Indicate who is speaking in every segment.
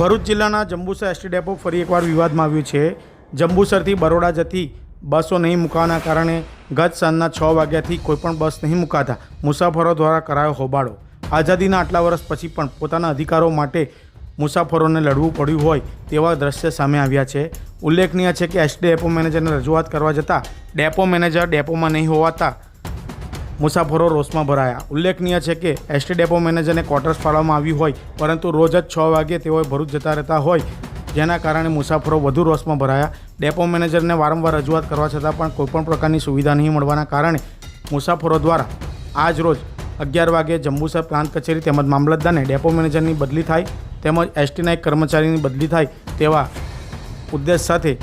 Speaker 1: ભરૂચ જિલ્લાના Jambusar ST depot ફરી એકવાર વિવાદમાં આવ્યું છે. જંબુસરથી બરોડા જતી બસો નહીં મૂકવાના કારણે ગત સાંજના છ વાગ્યાથી કોઈપણ બસ નહીં મુકાતા મુસાફરો દ્વારા કરાયો હોબાળો. આઝાદીના આટલા વર્ષ પછી પણ પોતાના અધિકારો માટે મુસાફરોને લડવું પડ્યું હોય તેવા દ્રશ્ય સામે આવ્યા છે. ઉલ્લેખનીય છે કે એસટી ડેપો મેનેજરને રજૂઆત કરવા જતાં ડેપો મેનેજર ડેપોમાં નહીં હોવાતા મુસાફરો રોષમાં ભરાયા. ઉલ્લેખનીય છે કે, એસટી ડેપો મેનેજરને ક્વાર્ટર્સ ફાળવવામાં આવ્યું હોય, પરંતુ રોજ જ છ વાગે તેઓ ભરૂચ જતા રહેતા હોય, જેના કારણે મુસાફરો વધુ રોષમાં ભરાયા. ડેપો મેનેજરને વારંવાર રજૂઆત કરવા છતાં પણ કોઈપણ પ્રકારની સુવિધા નહીં મળવાના કારણે મુસાફરો દ્વારા આજ રોજ અગિયાર વાગે જંબુસર પ્રાંત કચેરી તેમજ મામલતદારને ડેપો મેનેજરની બદલી થાય તેમજ એસટીના એક કર્મચારીની બદલી થાય તેવા ઉદ્દેશ સાથે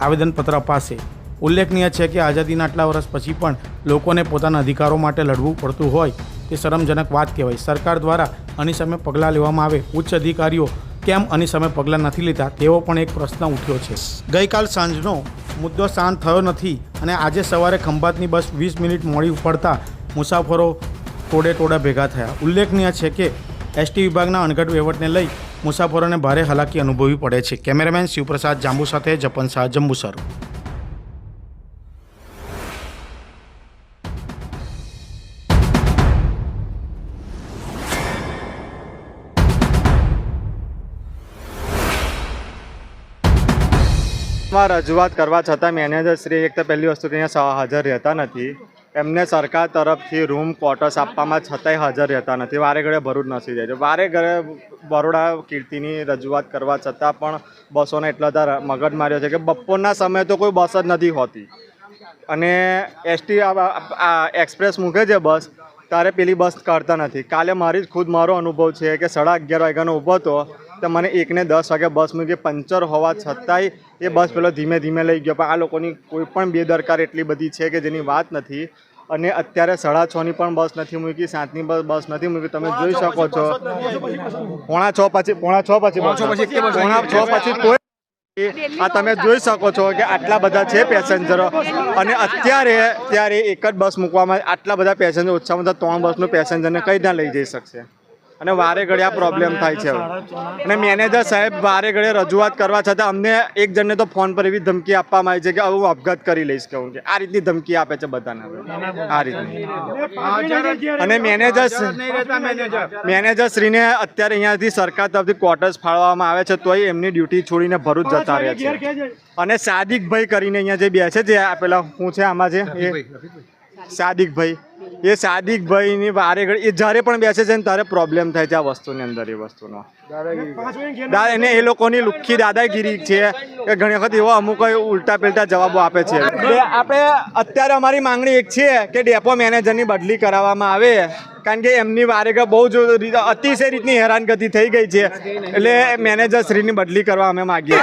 Speaker 1: આવેદનપત્ર અપાશે. ઉલ્લેખનીય છે કે, આઝાદીના આટલા વર્ષ પછી પણ લોકોને પોતાના અધિકારો માટે લડવું પડતું હોય તે શરમજનક વાત કહેવાય. સરકાર દ્વારા આની પગલાં લેવામાં આવે. ઉચ્ચ અધિકારીઓ કેમ આની પગલાં નથી લેતા? તેવો પણ એક પ્રશ્ન ઉઠ્યો છે. ગઈકાલ સાંજનો મુદ્દો શાંત થયો નથી અને આજે સવારે ખંભાતની બસ વીસ મિનિટ મોડી પડતા મુસાફરો ટોડે ટોડા ભેગા થયા. ઉલ્લેખનીય છે કે એસટી વિભાગના અણઘડ વહીવટને લઈ મુસાફરોને ભારે હાલાકી અનુભવવી પડે છે. કેમેરામેન શિવપ્રસાદ જાંબુ સાથે જપન શાહ, જંબુસર.
Speaker 2: માં રજૂઆત કરવા છતાં મેનેજરશ્રી એક તો પહેલી વસ્તુ અહીંયા હાજર રહેતા નથી. એમને સરકાર તરફથી રૂમ ક્વાર્ટર્સ આપવામાં છતાંય હાજર રહેતા નથી. વારે ઘડે ભરૂચ નથી જાય. છે વારે ઘડે બરોડા કીર્તિની રજૂઆત કરવા છતાં પણ બસોને એટલા બધા મગજ માર્યો છે કે બપોરના સમયે તો કોઈ બસ જ નથી હોતી. અને એસટી એક્સપ્રેસ મૂકે છે બસ, ત્યારે પેલી બસ કરતા નથી. કાલે મારી જ ખુદ મારો અનુભવ છે કે સાડા અગિયાર વાગ્યાનો ઊભો હતો. મને એકને દસ વાગે બસ મૂકી પંચર હોવા છતાંય એ બસ પેલો ધીમે ધીમે લઈ ગયો. પણ આ લોકોની કોઈ પણ બેદરકાર એટલી બધી છે કે જેની વાત નથી. અને અત્યારે સાડા છની પણ બસ નથી મૂકી સાતની બસ બસ નથી મૂકી. તમે જોઈ શકો છો. પોણા છ પછી પોણા છ પછી પોણા છ પછી કોઈ આ તમે જોઈ શકો છો કે આટલા બધા છે પેસેન્જરો. અને અત્યારે ત્યારે એક જ બસ મૂકવામાં આટલા બધા પેસેન્જર ઓછામાં ઓછા ત્રણ બસનું પેસેન્જરને કઈ ના લઈ જઈ શકશે. અને વારે ઘડી આ પ્રોબ્લેમ થાય છે. અને મેનેજર સાહેબ વારે ઘડે રજૂઆત કરવા છતાં અમને એક જણને તો ફોન પર એવી ધમકી આપવામાં આવી છે કે હવે હું આપઘાત કરી લઈશ કે હું કે. આ રીતની ધમકી આપે છે બધાને આ રીતની. અને મેનેજર મેનેજર શ્રીને અત્યારે અહીંયાથી સરકાર તરફથી ક્વાર્ટર્સ ફાળવવામાં આવે છે તોય એમની ડ્યુટી છોડીને ભરૂચ જતા રહે છે. અને સાદિકભાઈ કરીને અહીંયા જે બેસે છે આ પેલા હું છે, આમાં છે, એ સાદિકભાઈ. એ સાદિકભાઈની વારે ઘડી એ જ્યારે પણ બેસે છે ને ત્યારે પ્રોબ્લેમ થાય છે આ વસ્તુની અંદર એ વસ્તુનો દા એને એ લોકોની લુખ્ખી દાદાગીરી છે કે ઘણી વખત એવો અમુક ઉલટા પેલટા જવાબો આપે છે આપણે અત્યારે અમારી માંગણી એક છે કે ડેપો મેનેજરની બદલી કરાવવામાં આવે કારણ કે એમની વારે બહુ જ અતિશય રીતની હેરાનગતિ થઈ ગઈ છે એટલે મેનેજર શ્રીની બદલી કરવા અમે માગીએ